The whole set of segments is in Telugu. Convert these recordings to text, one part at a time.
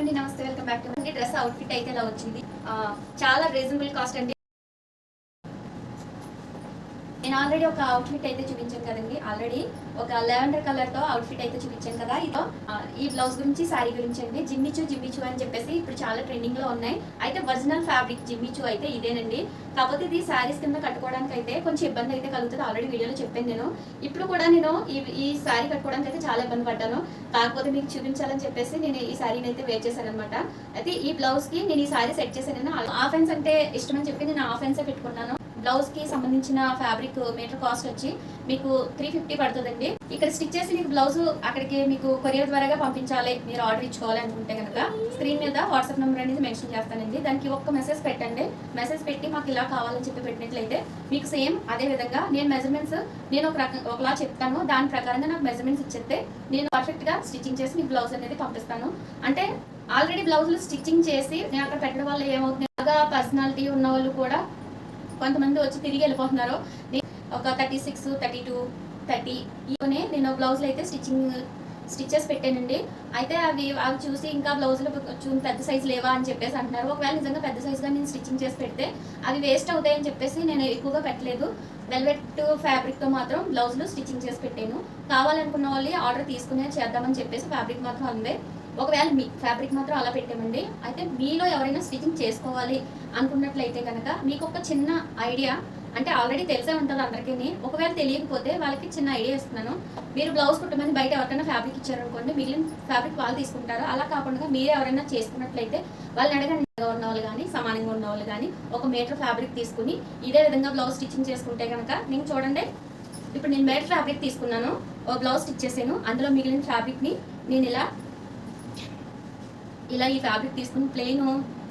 అండి నమస్తే welcome back to dress outfit అయితే ఇలా వచ్చింది? ఆ, చాలా రీజనబుల్ కాస్ట్ అండి. నేను ఆల్రెడీ ఒక అవుట్ఫిట్ అయితే చూపించాను కదండి. ఆల్రెడీ ఒక లెవెండర్ కలర్తో అవుట్ఫిట్ అయితే చూపించాను కదా. ఇదో ఈ బ్లౌజ్ గురించి శారీ గురించి అండి. జిమ్మిచు జిమ్మిచు అని చెప్పేసి ఇప్పుడు చాలా ట్రెండింగ్లో ఉన్నాయి. అయితే ఒరిజినల్ ఫ్యాబ్రిక్ జిమ్మిచు అయితే ఇదేనండి. కాకపోతే ఇది శారీస్ కింద కట్టుకోవడానికి అయితే కొంచెం ఇబ్బంది అయితే కలుగుతుంది. ఆల్రెడీ వీడియోలో చెప్పాను నేను. ఇప్పుడు కూడా నేను ఈ ఈ శారీ కట్టుకోవడానికి అయితే చాలా ఇబ్బంది పడ్డాను. కాకపోతే మీకు చూపించాలని చెప్పేసి నేను ఈ శారీని అయితే వేర్ చేశాను అనమాట అయితే ఈ బ్లౌజ్కి నేను ఈ శారీ సెట్ చేశాను. ఆఫెన్స్ అంటే ఇష్టం అని చెప్పి నేను ఆఫెన్సే పెట్టుకున్నాను. బ్లౌజ్కి సంబంధించిన ఫ్యాబ్రిక్ మీటర్ కాస్ట్ వచ్చి మీకు త్రీ ఫిఫ్టీ పడుతుందండి. ఇక్కడ స్టిచ్ చేసి మీకు బ్లౌజ్ అక్కడికి మీకు కొరియర్ ద్వారాగా పంపించాలి. మీరు ఆర్డర్ ఇచ్చుకోవాలి అనుకుంటే కనుక స్క్రీన్ మీద వాట్సాప్ నెంబర్ అనేది మెన్షన్ చేస్తానండి. దానికి ఒక్క మెసేజ్ పెట్టండి. మెసేజ్ పెట్టి మాకు ఇలా కావాలని చెప్పి పెట్టినట్లయితే మీకు సేమ్ అదే విధంగా నేను మెజర్మెంట్స్ నేను ఒక రకం ఒకలా చెప్తాను. దాని ప్రకారంగా నాకు మెజర్మెంట్స్ ఇచ్చేస్తే నేను పర్ఫెక్ట్గా స్టిచ్చింగ్ చేసి మీకు బ్లౌజ్ అనేది పంపిస్తాను. అంటే ఆల్రెడీ బ్లౌజులు స్టిచ్చింగ్ చేసి నేను అక్కడ పెట్టడం వల్ల ఏమవుతుంది? బాగా పర్సనాలిటీ ఉన్న వాళ్ళు కూడా కొంతమంది వచ్చి తిరిగి వెళ్ళిపోతున్నారు. ఒక thirty six thirty two thirty ఇవనే నేను బ్లౌజులు అయితే స్టిచ్చింగ్ స్టిచ్చెస్ పెట్టానండి. అయితే అవి అవి చూసి ఇంకా బ్లౌజులు కొంచెం పెద్ద సైజు లేవా అని చెప్పేసి అంటున్నారు. ఒకవేళ నిజంగా పెద్ద సైజుగా నేను స్టిచ్చింగ్ చేసి పెడితే అవి వేస్ట్ అవుతాయని చెప్పేసి నేను ఎక్కువగా పెట్టలేదు. వెల్వెట్ ఫ్యాబ్రిక్తో మాత్రం బ్లౌజులు స్టిచ్చింగ్ చేసి పెట్టాను. కావాలనుకున్న వాళ్ళు ఆర్డర్ తీసుకునే చేద్దామని చెప్పేసి ఫ్యాబ్రిక్ మాత్రం అందే ఒకవేళ మీ ఫ్యాబ్రిక్ మాత్రం అలా పెట్టామండి అయితే మీలో ఎవరైనా స్టిచ్చింగ్ చేసుకోవాలి అనుకున్నట్లయితే కనుక మీకు ఒక చిన్న ఐడియా అంటే ఆల్రెడీ తెలిసే ఉంటుంది అందరికీ ఒకవేళ తెలియకపోతే వాళ్ళకి చిన్న ఐడియా ఇస్తున్నాను. మీరు బ్లౌజ్ కుట్టమని బయట ఎవరికైనా ఫ్యాబ్రిక్ ఇచ్చారనుకోండి మిగిలిన ఫ్యాబ్రిక్ వాళ్ళు తీసుకుంటారు. అలా కాకుండా మీరు ఎవరైనా చేసుకున్నట్లయితే వాళ్ళని అడగండి. ఉన్న వాళ్ళు కానీ సమానంగా ఉన్న వాళ్ళు కానీ ఒక మీటర్ ఫ్యాబ్రిక్ తీసుకుని ఇదే విధంగా బ్లౌజ్ స్టిచ్చింగ్ చేసుకుంటే కనుక నేను చూడండి ఇప్పుడు నేను మీటర్ ఫ్యాబ్రిక్ తీసుకున్నాను ఒక బ్లౌజ్ స్టిచ్ చేశాను అందులో మిగిలిన ఫ్యాబ్రిక్ని నేను ఇలా ఇలా ఈ ఫ్యాబ్రిక్ తీసుకుని ప్లెయిన్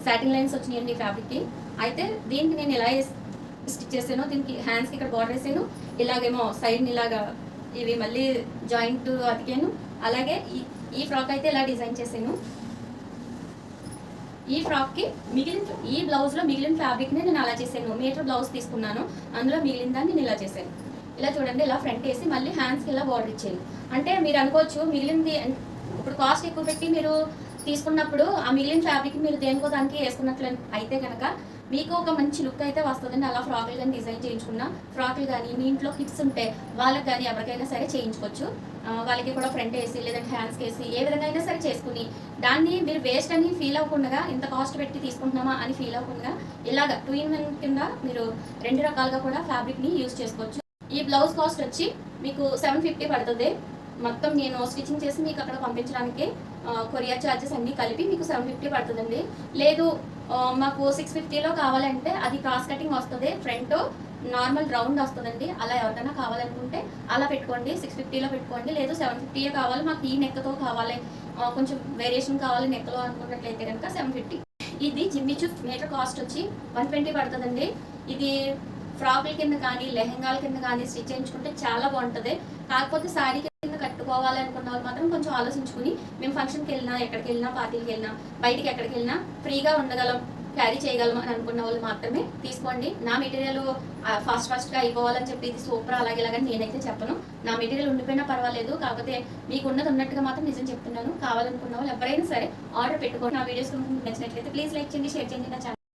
సాటిన్ లైన్స్ వచ్చినాయండి ఈ ఫ్యాబ్రిక్కి అయితే దీనికి నేను ఎలా స్టిచ్ చేసాను దీనికి హ్యాండ్స్కి ఇక్కడ బార్డర్ వేసాను. ఇలాగేమో సైడ్ ఇలాగా ఇవి మళ్ళీ జాయింట్ అతికాను. అలాగే ఈ ఈ ఫ్రాక్ అయితే ఇలా డిజైన్ చేశాను. ఈ ఫ్రాక్కి మిగిలిన ఈ బ్లౌజ్లో మిగిలిన ఫ్యాబ్రిక్ని నేను అలా చేశాను. మీటర్ బ్లౌజ్ తీసుకున్నాను. అందులో మిగిలిన దాన్ని నేను ఇలా చేశాను. ఇలా చూడండి ఇలా ఫ్రంట్ వేసి మళ్ళీ హ్యాండ్స్కి ఇలా బార్డర్ ఇచ్చాను అంటే మీరు అనుకోవచ్చు మిగిలింది ఇప్పుడు కాస్ట్ ఎక్కువ పెట్టి మీరు తీసుకున్నప్పుడు ఆ మిగిలిన ఫ్యాబ్రిక్ మీరు దేనికో దానికి వేసుకున్నట్లు అయితే కనుక మీకు ఒక మంచి లుక్ అయితే వస్తుందండి. అలా ఫ్రాకులు కానీ డిజైన్ చేయించుకున్న ఫ్రాక్లు కానీ మీ ఇంట్లో కిడ్స్ ఉంటే వాళ్ళకి కానీ ఎవరికైనా సరే చేయించుకోవచ్చు. వాళ్ళకి కూడా ఫ్రంట్ వేసి లేదంటే హ్యాండ్స్కి వేసి ఏ విధంగా అయినా సరే చేసుకుని దాన్ని మీరు వేస్ట్ అని ఫీల్ అవ్వకుండా ఇంత కాస్ట్ పెట్టి తీసుకుంటున్నామా అని ఫీల్ అవ్వకుండా ఇలాగ టూ ఇన్ వన్ కింద మీరు రెండు రకాలుగా కూడా ఫ్యాబ్రిక్ని యూజ్ చేసుకోవచ్చు. ఈ బ్లౌజ్ కాస్ట్ వచ్చి మీకు సెవెన్ ఫిఫ్టీ పడుతుంది. మొత్తం నేను స్టిచ్చింగ్ చేసి మీకు అక్కడ పంపించడానికి కొరియర్ ఛార్జెస్ అన్నీ కలిపి మీకు సెవెన్ ఫిఫ్టీ పడుతుందండి. లేదు మాకు సిక్స్ ఫిఫ్టీలో కావాలంటే అది క్రాస్ కటింగ్ వస్తుంది ఫ్రంట్ నార్మల్ రౌండ్ వస్తుందండి. అలా ఎవరికైనా కావాలనుకుంటే అలా పెట్టుకోండి సిక్స్ ఫిఫ్టీలో పెట్టుకోండి. లేదు సెవెన్ ఫిఫ్టీయే కావాలి మాకు ఈ నెక్కతో కావాలి. కొంచెం వేరియేషన్ కావాలి నెక్కలో అనుకున్నట్లయితే కనుక సెవెన్ ఫిఫ్టీ ఇది జిమ్మిచు మీటర్ కాస్ట్ వచ్చి వన్ ట్వంటీ పడుతుందండి. ఇది ఫ్రాకుల కింద కానీ లెహెంగాల కింద కానీ స్టిచ్ చేయించుకుంటే చాలా బాగుంటుంది. కాకపోతే శారీకి పోవాలి అనుకున్న వాళ్ళు మాత్రం కొంచెం ఆలోచించుకుని మేము ఫంక్షన్కి వెళ్ళినా ఎక్కడికి వెళ్ళినా పార్టీకి వెళ్ళినా బయటికి ఎక్కడికి వెళ్ళినా ఫ్రీగా ఉండగలం క్యారీ చేయగలం అని అనుకున్న వాళ్ళు మాత్రమే తీసుకోండి. నా మెటీరియల్ ఫాస్ట్ ఫాస్ట్గా అయిపోవాలని చెప్పి ఇది సూపర్ అలాగే ఇలాగని నేనైతే చెప్పను. నా మెటీరియల్ ఉండిపోయినా పర్వాలేదు. కాకపోతే మీకు ఉన్నది ఉన్నట్టుగా మాత్రం నిజం చెప్తున్నాను. కావాలనుకున్న వాళ్ళు ఎవరైనా సరే ఆర్డర్ పెట్టుకోండి. నా వీడియోస్ నచ్చినట్లయితే ప్లీజ్ లైక్ చేయండి షేర్ చేయండి నా ఛానల్